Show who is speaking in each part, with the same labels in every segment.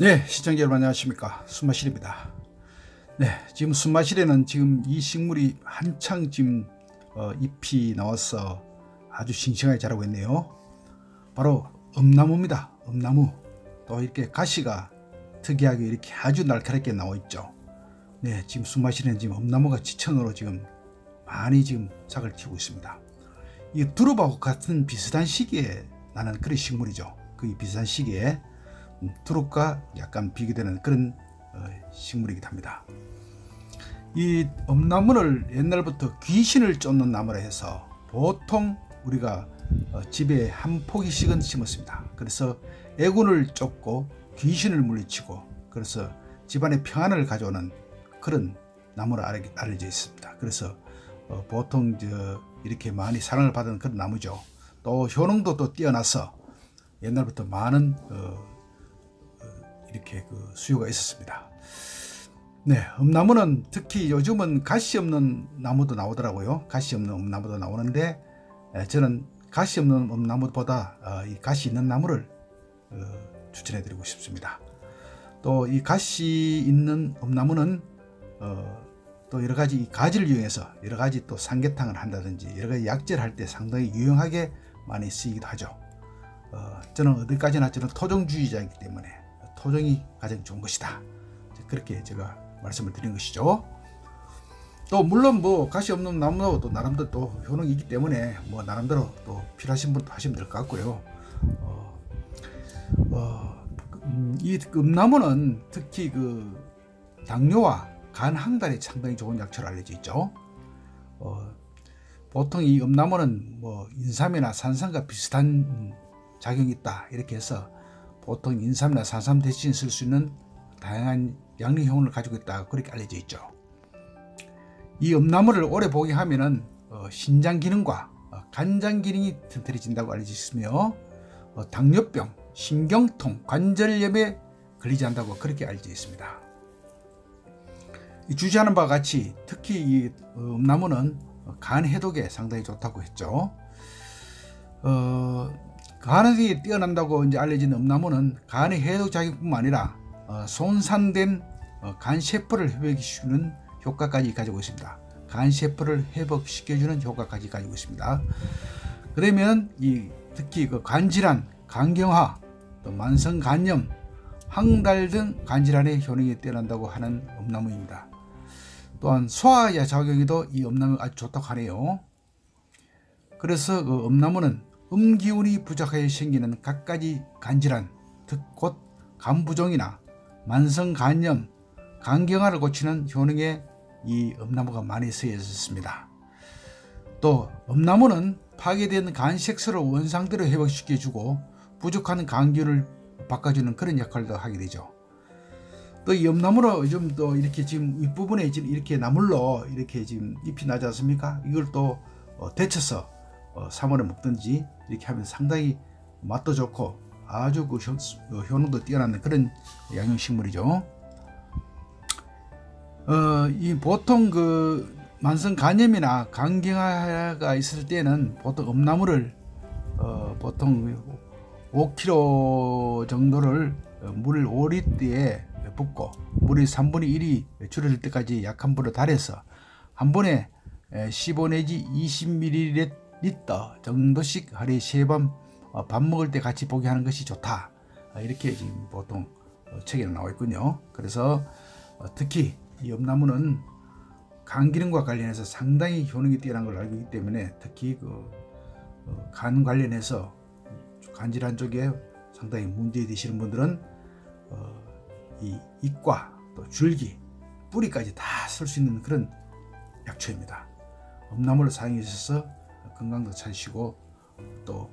Speaker 1: 네, 시청자 여러분 안녕하십니까. 순마실입니다. 네, 지금 순마실에는 지금 이 식물이 한창 지금 어, 잎이 나와서 아주 싱싱하게 자라고 있네요. 바로 엄나무입니다. 엄나무. 또 이렇게 가시가 특이하게 이렇게 아주 날카롭게 나와 있죠. 네, 지금 순마실에는 지금 엄나무가 지천으로 지금 많이 지금 싹을 틔우고 있습니다. 이 두릅하고 같은 비슷한 시기에 나는 그런 식물이죠. 그 비슷한 시기에 음, 두릅과 약간 비교되는 그런 어, 식물이기도 합니다. 이 엄나무를 옛날부터 귀신을 쫓는 나무라 해서 보통 우리가 어, 집에 한 포기씩은 심었습니다. 그래서 애군을 쫓고 귀신을 물리치고 그래서 집안의 평안을 가져오는 그런 나무로 알- 알려져 있습니다. 그래서 어, 보통 저 이렇게 많이 사랑을 받은 그런 나무죠. 또 효능도 또 뛰어나서 옛날부터 많은 어, 이렇게 그 수요가 있었습니다. 네, 엄나무는 특히 요즘은 가시 없는 나무도 나오더라고요. 가시 없는 엄나무도 나오는데 에, 저는 가시 없는 엄나무보다 어, 이 가시 있는 나무를 어, 추천해드리고 싶습니다. 또 이 가시 있는 엄나무는 어, 또 여러 가지 이 가지를 이용해서 여러 가지 또 삼계탕을 한다든지 여러 가지 약재를 할 때 상당히 유용하게 많이 쓰이기도 하죠. 어, 저는 어디까지나 저는 토종주의자이기 때문에 토종이 가장 좋은 것이다. 그렇게 제가 말씀을 드린 것이죠. 또 물론 뭐 가시 없는 나무도 또 나름대로 또 효능이 있기 때문에 뭐 나름대로 또 필요하신 분도 하시면 될 것 같고요. 어, 어, 음, 이 금나무는 특히 그 당뇨와 간 항달에 상당히 좋은 약초로 알려져 있죠. 어, 보통 이 음나무는 뭐 인삼이나 산삼과 비슷한 음, 작용이 있다 이렇게 해서 보통 인삼이나 산삼 대신 쓸 수 있는 다양한 양리 효능을 가지고 있다 그렇게 알려져 있죠. 이 음나무를 오래 복용하면은 어, 신장 기능과 어, 간장 기능이 튼튼해진다고 알려져 있으며 어, 당뇨병, 신경통, 관절염에 걸리지 않는다고 그렇게 알려져 있습니다. 이 주제하는 바와 같이 특히 이 어, 음나무는 간 해독에 상당히 좋다고 했죠. 어, 간이 뛰어난다고 이제 알려진 음나무는 간의 해독 작용뿐만 아니라 어, 손상된 어, 간 세포를 회복시키는 효과까지 가지고 있습니다. 간 세포를 회복시켜주는 효과까지 가지고 있습니다. 그러면 이 특히 그 간질환, 간경화, 또 만성 간염, 항달 등 간질환의 효능이 뛰어난다고 하는 음나무입니다. 또한 소화야 작용에도 이 음나무 아주 좋다고 하네요. 그래서 그 음나무는 음기운이 부족하여 생기는 각가지 간질환, 곧 간부종이나 만성 간염, 간경화를 고치는 효능에 이 음나무가 많이 쓰여 있습니다. 또 음나무는 파괴된 간 색소를 원상대로 회복시켜주고 부족한 간기운을 바꿔주는 그런 역할도 하게 되죠. 또 이 엄나무로 요즘 또 이렇게 지금 윗부분에 지금 이렇게 나물로 이렇게 지금 잎이 나지 않습니까? 이걸 또 어, 데쳐서 어, 사물에 먹든지 이렇게 하면 상당히 맛도 좋고 아주 그 효, 어, 효능도 뛰어난 그런 양용식물이죠. 어, 이 보통 그 만성 간염이나 간경화가 있을 때는 보통 엄나무를 어, 보통 5kg 정도를 어, 물 5리터에 붓고 물이 3분의 1이 줄어들 때까지 약한 불을 달여서 한 번에 15 내지 20ml 정도씩 하루에 세번 어, 밥 먹을 때 같이 보게 하는 것이 좋다. 아, 이렇게 지금 보통 어, 책에는 나와 있군요. 그래서 어, 특히 이 엄나무는 간 기능과 관련해서 상당히 효능이 뛰어난 걸 알고 있기 때문에 특히 그간 관련해서 간질환 쪽에 상당히 문제 되시는 분들은 어, 이 잎과 또 줄기, 뿌리까지 다 쓸 수 있는 그런 약초입니다. 엄나무를 사용해 주셔서 건강도 찾으시고 또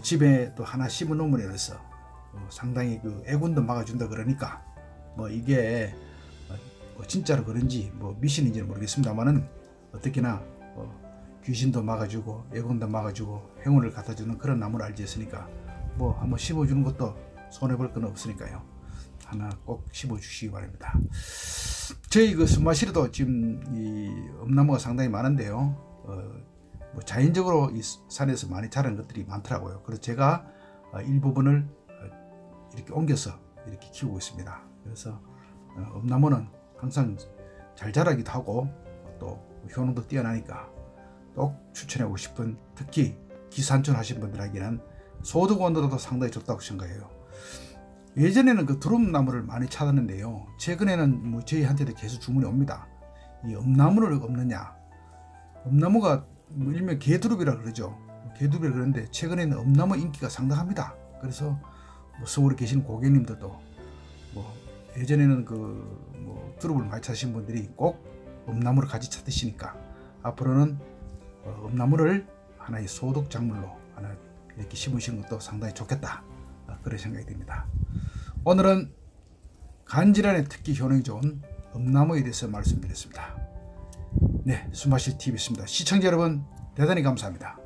Speaker 1: 집에 또 하나 심어 놓으면 이래서 어, 상당히 그 애군도 막아준다 그러니까 뭐 이게 어, 진짜로 그런지 뭐 미신인지는 모르겠습니다만은 어떻게나 어, 귀신도 막아주고 애군도 막아주고 행운을 갖다주는 그런 나무를 알지 있으니까 뭐 한번 심어주는 것도 손해볼 건 없으니까요. 하나 꼭 심어 주시기 바랍니다. 저희 그 순마실에도 지금 이 엄나무가 상당히 많은데요. 어, 뭐 자연적으로 이 산에서 많이 자란 것들이 많더라고요. 그래서 제가 어, 일부분을 어, 이렇게 옮겨서 이렇게 키우고 있습니다. 그래서 어, 엄나무는 항상 잘 자라기도 하고 또 효능도 뛰어나니까 꼭 추천하고 싶은 특히 기산촌 하신 분들에게는 소득 원으로도 상당히 좋다고 생각해요. 예전에는 그 두릅나무를 많이 찾았는데요. 최근에는 뭐 저희한테도 계속 주문이 옵니다. 이 엄나무를 없느냐? 엄나무가 뭐 일명 개두릅이라 그러죠. 개두릅이라 그러는데 최근에는 엄나무 인기가 상당합니다. 그래서 뭐 서울에 계신 고객님들도 뭐 예전에는 그뭐 두릅을 많이 찾으신 분들이 꼭 엄나무를 같이 찾으시니까 앞으로는 어, 엄나무를 하나의 소득 작물로 하나 이렇게 심으시는 것도 상당히 좋겠다 어, 그런 생각이 듭니다. 오늘은 간질환에 특히 효능이 좋은 엄나무에 대해서 말씀드렸습니다. 네, 숨마실 TV였습니다. 시청자 여러분 대단히 감사합니다.